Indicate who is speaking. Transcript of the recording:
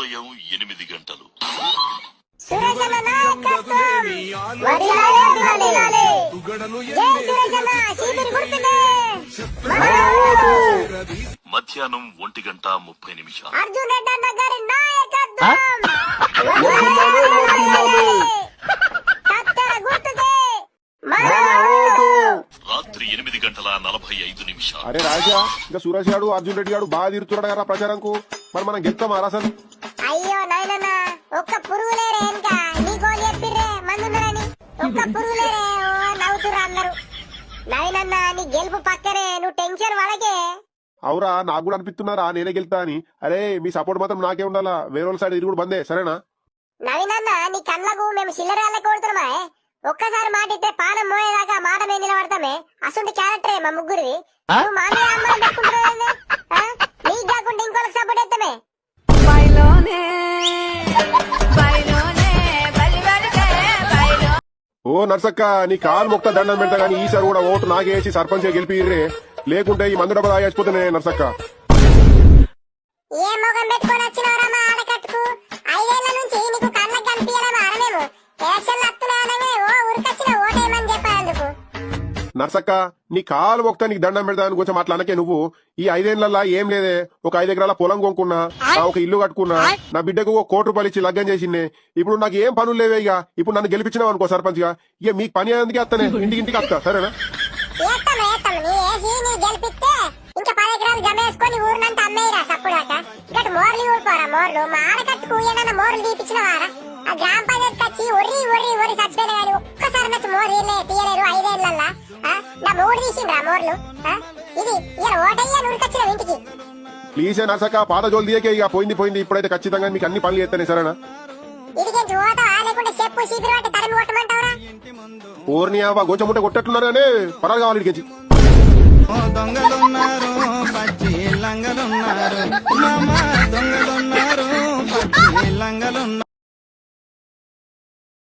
Speaker 1: ఉదయం ఎనిమిది గంటలు. మధ్యాహ్నం ఒంటి గంట ముప్పై నిమిషాలు. రాత్రి ఎనిమిది గంటల నలభై ఐదు నిమిషాలు.
Speaker 2: అరే రాజా ఇంకా సూరజ్ గారు అర్జున్ రెడ్డి గారు బాగా తిరుగుతున్నాడు కదా ప్రచారంకు. మరి మనం గెలుస్తాం అసలు
Speaker 3: అయ్యో నాయనన్న ఒక్క పురుగులేరే ఇంకా. నీకో చెప్పిర్రే మందున్నారని ఒక్క పురుగులేరే ఓ నవ్వుతుర్రు అందరూ. నాయనన్న నీ గెలుపు పక్కనే నువ్వు టెన్షన్ వాళ్ళకే
Speaker 2: అవురా నాకు కూడా అనిపిస్తున్నారా? నేనే గెలుతా అని. అరే మీ సపోర్ట్ మాత్రం నాకే ఉండాలా? వేరే వాళ్ళ సైడ్ ఇది కూడా బందే సరేనా?
Speaker 3: నవీనన్న నీ కళ్ళకు మేము చిల్లర వాళ్ళకి కొడుతున్నామా ఒక్కసారి మాట ఇస్తే పానం మోయేదాకా మాట మీద నిలబడతామే అసలు క్యారెక్టరే మా ముగ్గురివి నువ్వు మా మీద అమ్మాయిని పెట్టుకుంటున్నావు
Speaker 2: ఓ నర్సక్క నీ కాలు మొక్క దండం పెడతా గానీ ఈసారి కూడా ఓటు నాకేసి సర్పంచ్ గెలిపిర్రే. లేకుంటే ఈ మందు డబ్బా తాగేసిపోతున్నాయి నర్సక్క.
Speaker 3: ఏ మొగం పెట్టుకొని వచ్చినవరా మా ఆడకట్టుకు? ఐదేళ్ళ నుంచి నీకు
Speaker 2: నర్సక్క నీ కాలు మొక్త నీకు దండం పెడతా అని కొంచెం అట్లా అనకే నువ్వు. ఈ ఐదేళ్ళలో ఏం లేదే. ఒక ఐదు ఎకరాల పొలం కొనుక్కున్నా ఒక ఇల్లు కట్టుకున్నా నా బిడ్డకు ఒక కోటి రూపాయలు ఇచ్చి లగ్గం చేసిండే ఇప్పుడు నాకు ఏం పనులు లేవే ఇక. ఇప్పుడు నన్ను గెలిపించినావు అనుకో సర్పంచ్గా ఇక మీకు పని అయ్యేందుకే వస్తానే ఇంటికి ఇంటికి వస్తా సరేనా?
Speaker 3: ఆ గ్రామ పంచాయతీ వచ్చి ఒర్రి ఒర్రి ఒర్రి కానీ ఒక్కసారి నచ్చి మోర్ తీయలేరు? నా మూడు తీసిండ్రా మోర్లు ఆ? ఇది ఇలా ఓటయ్యా ఉరికొచ్చిన ఇంటికి.
Speaker 2: ప్లీజ్ నర్సక్క పాత జోలు తీయకే ఇక పోయింది పోయింది ఇప్పుడైతే ఖచ్చితంగా మీకు అన్ని పనులు చేస్తానే సరేనా?
Speaker 3: లేకుంటే చెప్పు పట్టి తరిమి కొట్టమంటావరా?
Speaker 2: ఓర్ని అవ్వ గోచం ముట్ట కొట్టేట్టున్నారు కానీ పరాలు కావాలి ఇడికి.
Speaker 4: దొంగలున్నారు